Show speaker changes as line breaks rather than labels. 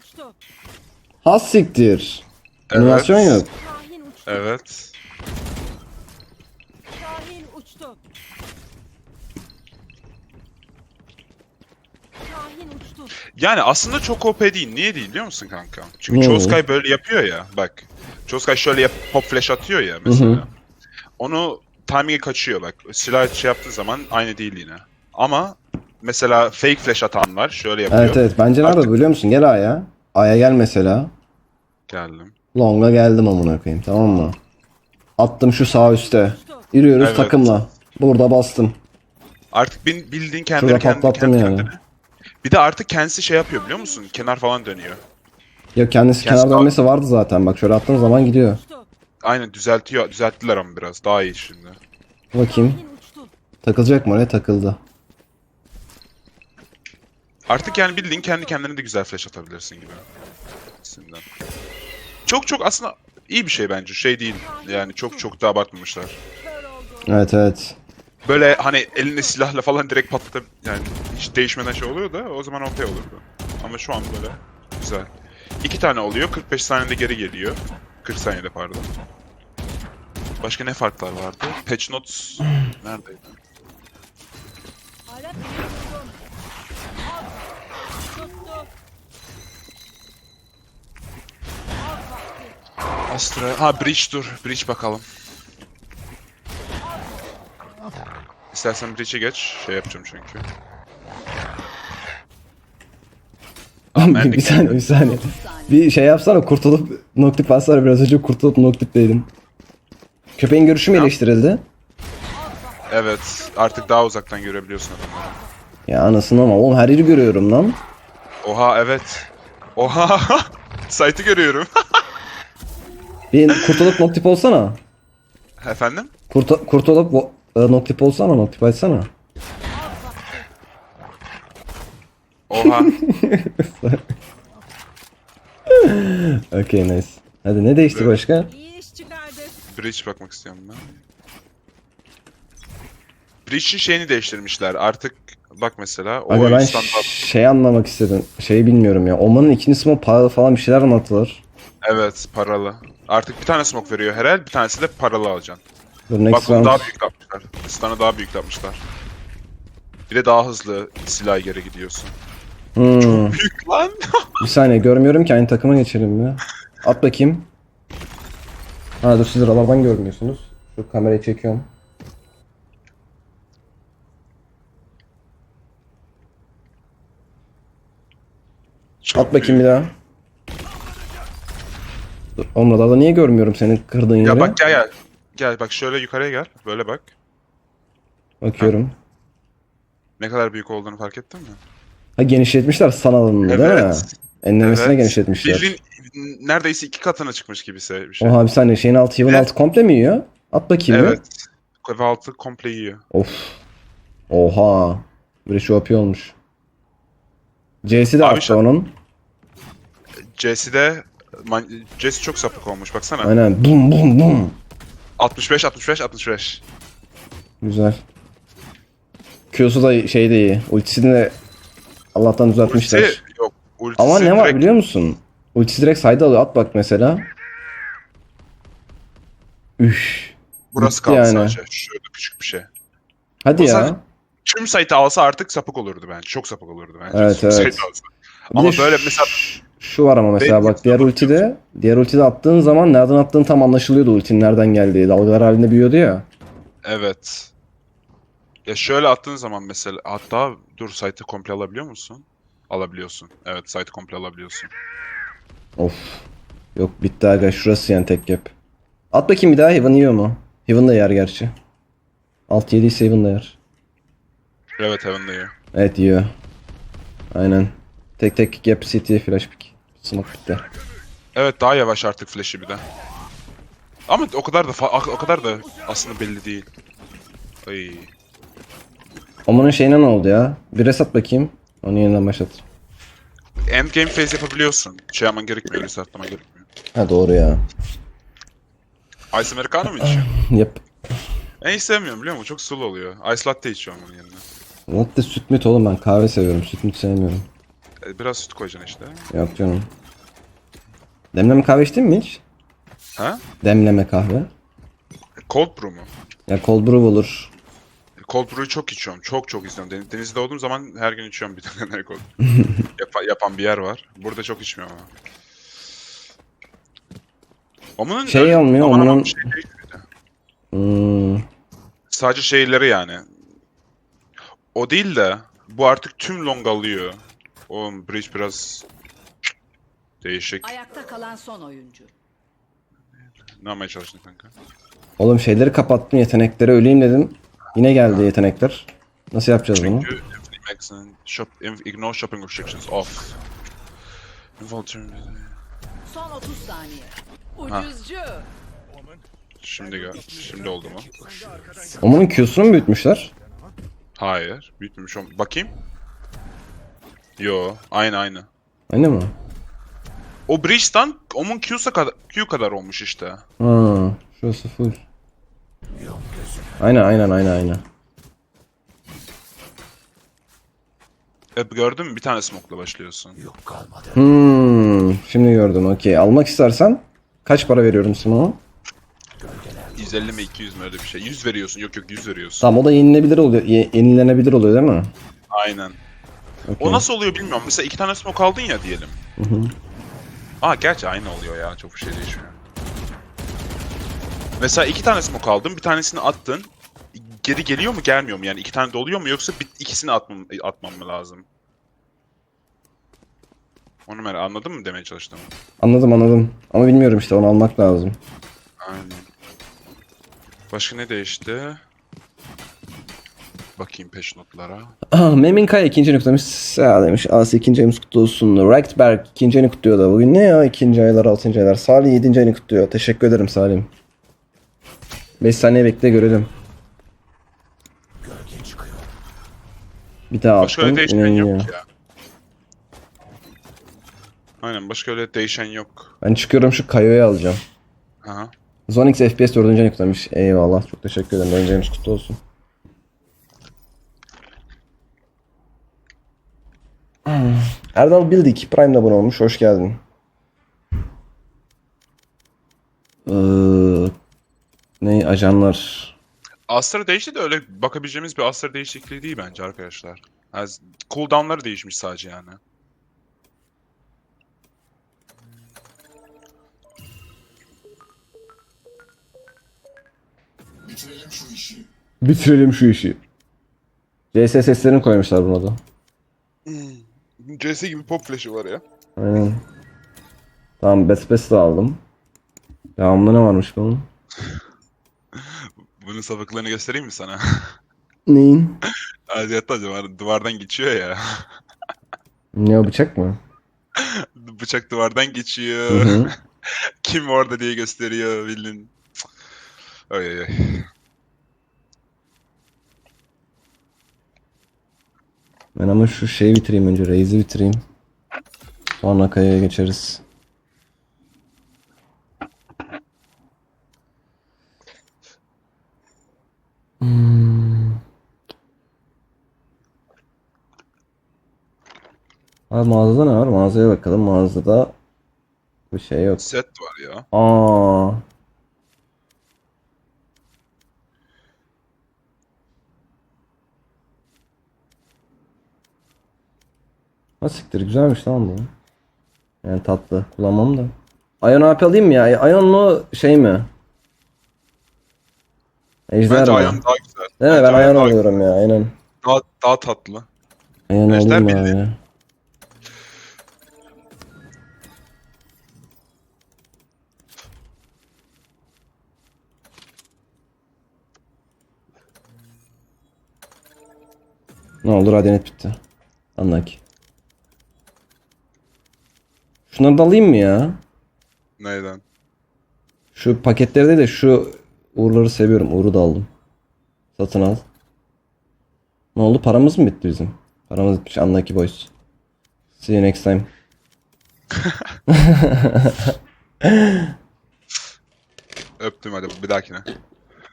uçtu.
Has siktir.
Evet.
Animasyon yok.
Şahin uçtu.
Evet.
Şahin uçtu. Şahin uçtu.
Yani aslında çok OP değil. Niye değil biliyor musun kanka? Çünkü
Ne?
Choskay böyle yapıyor ya. Bak. Choskay şöyle yap, pop flash atıyor ya mesela.
Hı hı.
Onu timing'i kaçıyor bak. Silah şey yaptığı zaman aynı değil yine. Ama mesela fake flash atan var. Şöyle yapıyor.
Evet evet. Bence nerede
Artık-
biliyor musun? Gel A'ya. A'ya gel mesela.
Geldim.
Long'a geldim amına koyayım tamam mı? Attım şu sağ üstte. Yürüyoruz
Evet.
takımla. Burada bastım.
Artık bin- bildiğin
Şurada
kendi,
patlattım
kendi
yani.
kendine. Bir de artık kendisi şey yapıyor biliyor musun? Kenar falan dönüyor.
Ya kendisi
Kendisi-
kenar dönmesi vardı zaten. Bak şöyle attığın zaman gidiyor.
Aynen düzeltiyor. Düzelttiler ama biraz. Daha iyi şimdi.
Bakayım. Takılacak mı oraya? Takıldı.
Artık yani bildiğin kendi kendine de güzel flash atabilirsin gibi. Aslında. Çok çok aslında iyi bir şey bence. Şey değil. Yani çok çok da abartmamışlar.
Evet evet.
Böyle hani elinde silahla falan direkt patlatıp yani hiç değişmeden şey oluyor da o zaman OP olurdu. Ama şu an böyle güzel. İki tane oluyor. 45 saniyede geri geliyor. 40 saniyede pardon. Başka ne farklar vardı? Patch notes neredeydi? Astra. Ha Breach dur. Breach bakalım. İstersen Breach'e geç. Şey yapacağım çünkü.
bir saniye bir saniye. Bir şey yapsana kurtulup noktik bassana biraz önce kurtulup noktipteydim. Köpeğin görüşü mü iyileştirildi?
Evet. Artık daha uzaktan görebiliyorsun adamları.
Ya anasını ama oğlum her yeri görüyorum lan.
Oha evet. Oha. Site'ı görüyorum.
Bir kurtulup noktip olsana.
Efendim?
Kurtu, kurtulup e, noktip olsana noktip açsana.
Oha.
Okey nice. Hadi ne değişti
Evet.
başka?
Breach bakmak istiyorum ben. Breach'in şeyini değiştirmişler. Artık bak mesela o
Aga ben
standart.
şey anlamak istedim. Şeyi bilmiyorum ya. Oman'ın ikinci smoke paralı falan bir şeyler anlatılır.
Evet paralı. Artık bir tane smoke veriyor herhal, bir tanesi de paralı alacaksın.
Dur
Bak bunu
round.
daha büyük yapmışlar. Stun'ı daha büyük yapmışlar. Bir de daha hızlı silah geri gidiyorsun.
Hmm.
Büyük lan.
Bir saniye görmüyorum ki aynı takıma geçelim ya. At bakayım. Ha dur siz radardan görmüyorsunuz. Şu kamerayı çekiyorum.
Çok
At bakayım bir daha. Dur, oğlum radarda niye görmüyorum senin kırdığın yeri?
Ya bak gel gel. Gel bak şöyle yukarıya gel. Böyle bak.
Bakıyorum.
Ne kadar büyük olduğunu fark ettin mi?
Ha genişletmişler san alanını değil mi?
Evet.
Enlemesine
Evet.
genişletmişler.
Bildiğin neredeyse iki katına çıkmış gibi bir şey.
Oha bir saniye şeyin altı yılın
Evet.
altı komple mi yiyor? At bakayım
Evet. Ve altı komple yiyor.
Of. Oha. Bir şey OP olmuş. C'si de
Abi şu-
onun.
Jesse'de man- Jesse çok sapık olmuş baksana.
Aynen. Bum bum bum.
65 65 65.
Güzel. Q'su da şey de iyi. Ultisini de Allah'tan düzeltmişler.
Ultisi yok. Ultisi
Ama ne var
direkt-
biliyor musun? Ultisi direkt sayda alıyor. At bak mesela. Üş.
Burası
Bitti
kaldı
yani.
sadece. Şurada küçük bir şey.
Hadi
O
ya.
Tüm site'ı alsa artık sapık olurdu bence. Çok sapık olurdu bence.
Evet,
Tüm
evet.
site'ı alsa.
Bir
Ama
de
böyle mesela
Şu var ama mesela bak diğer
ultide
diğer ultide attığın zaman nereden attığın tam anlaşılıyordu ultinin nereden geldiği. Dalgalar halinde büyüyordu ya.
evet. Ya şöyle attığın zaman mesela hatta dur site'ı komple alabiliyor musun? Alabiliyorsun. Evet site'ı komple alabiliyorsun.
Of. Yok bitti aga şurası yani tek yap. At bakayım bir daha Heaven yiyor mu? Heaven da yer gerçi. Alt 7 ise Heaven da yer.
Evet Heaven'da yiyor.
Evet yiyor. Aynen. Tek tek gap city flash pick. Smoke bitti.
Evet daha yavaş artık flash'i bir de. Ama o kadar da fa- o kadar da aslında belli değil. Ay.
Omanın şeyine ne oldu ya? Bir reset bakayım. Onu yeniden başlat.
Endgame phase yapabiliyorsun. Şey yapman gerekmiyor, restartlaman gerekmiyor.
Ha doğru ya.
Ice Americano mu içiyorsun?
Yap.
Ben hiç sevmiyorum biliyor musun? Çok sulu oluyor. Ice Latte içiyorum onun yerine.
Latte süt müt oğlum ben kahve seviyorum. Süt müt sevmiyorum.
E, Biraz süt koyacaksın işte.
Yok canım. Demleme kahve içtin mi hiç?
Ha?
Demleme kahve.
Cold brew mu?
Ya cold brew olur.
Cold brew'u çok içiyorum. Çok çok içiyorum. Den- Denizde olduğum zaman her gün içiyorum bir tane cold. Yapa- yapan bir yer var. Burada çok içmiyorum ama. Omunun
Şey
öyle
olmuyor,
aman aman bir şey değil miydi?
Hmm.
Sadece şeyleri yani. O değil de bu artık tüm long alıyor. O bridge biraz değişik.
Ayakta kalan son oyuncu.
Ne yapmaya çalıştın kanka?
Oğlum şeyleri kapattım yetenekleri öleyim dedim. Yine geldi yetenekler. Nasıl yapacağız bunu?
Çünkü shop, ignore shopping restrictions off.
Son 30 saniye.
Ha.
Ucuzcu.
Şimdi gel. Şimdi oldu mu?
Omunun Q'sunu mu büyütmüşler?
Hayır. Büyütmemiş ol- Bakayım. Yo, aynı aynı.
Aynı mı?
O Breach'tan onun Q'sa kadar, Q kadar olmuş işte.
Ha, şurası full. Aynen aynen aynen aynen.
E, gördün mü? Bir tane smoke'la başlıyorsun.
Hmm, şimdi gördüm okey. Almak istersen kaç para veriyorum Smoke'a?
150 mi 200 mi öyle bir şey. 100 veriyorsun. Yok yok 100 veriyorsun.
Tamam o da yenilebilir oluyor. ye- yenilenebilir oluyor değil mi?
Aynen.
Okey.
O nasıl oluyor bilmiyorum. Mesela iki tane smoke aldın ya diyelim. Aa gerçi aynı oluyor ya. Çok bir şey değişmiyor. Mesela iki tane smoke aldın. Bir tanesini attın. Geri geliyor mu gelmiyor mu? Yani iki tane de oluyor mu yoksa bir, ikisini atmam, atmam mı lazım? Onu merak anladın mı demeye çalıştım.
Anladım anladım. Ama bilmiyorum işte onu almak lazım.
Aynen. Başka ne değişti? Bakayım peş notlara.
Ah, Memin Kaya ikinci ayını kutlamış. Sağ demiş. Asi ikinci ayımız kutlu olsun. Reichtberg ikinci ayını kutluyor da. Bugün ne ya? ikinci aylar, altıncı aylar. Salih yedinci ayını kutluyor. Teşekkür ederim Salim. 5 saniye bekle görelim. Bir daha
Başka öyle değişen yok ya. Aynen başka öyle değişen yok.
Ben çıkıyorum şu Kayo'yu alacağım.
Aha.
Zonix FPS 4. ayını kutlamış. Eyvallah. Çok teşekkür ederim. 4. ayımız kutlu olsun. Erdal Bildik Prime'da abone olmuş. Hoş geldin. Ee, ne ajanlar?
Astra değişti de öyle bakabileceğimiz bir Astra değişikliği değil bence arkadaşlar. Az cooldown'ları değişmiş sadece yani.
Bitirelim şu işi. CS seslerini koymuşlar buna da.
CS gibi pop flash'ı var ya.
Aynen. Tamam Best de aldım. Devamında ne varmış bunun?
Bunun sapıklarını göstereyim mi sana?
Neyin?
Aziyatta duvar, duvardan geçiyor ya.
Ne o bıçak mı?
Bıçak duvardan geçiyor.
Hı hı.
Kim orada diye gösteriyor bilin. Oy oy oy.
Ben ama şu şeyi bitireyim önce. Raze'i bitireyim. Sonra kayaya geçeriz. Hmm. Abi mağazada ne var? Mağazaya bakalım. Mağazada bir şey yok.
Set var ya.
Aa. Ha siktir güzelmiş lan bu. Yani tatlı. Kullanmam da. Ion AP alayım mı ya? Ion mu şey mi? Ejder
Bence
mi?
Ion daha güzel.
Değil mi?
Bence
Ben Ion
daha,
alıyorum ya. Aynen.
daha, daha tatlı.
Ion
Ejder
alayım
bildi.
abi. Ne oldu? Radyanet bitti. Anlak. Şunları da alayım mı ya?
Neyden?
Şu paketleri değil de şu uğurları seviyorum. Uğur'u da aldım. Satın al. Ne oldu? Paramız mı bitti bizim? Paramız bitmiş. Unlucky boys. See you next time.
Öptüm hadi bir dahakine.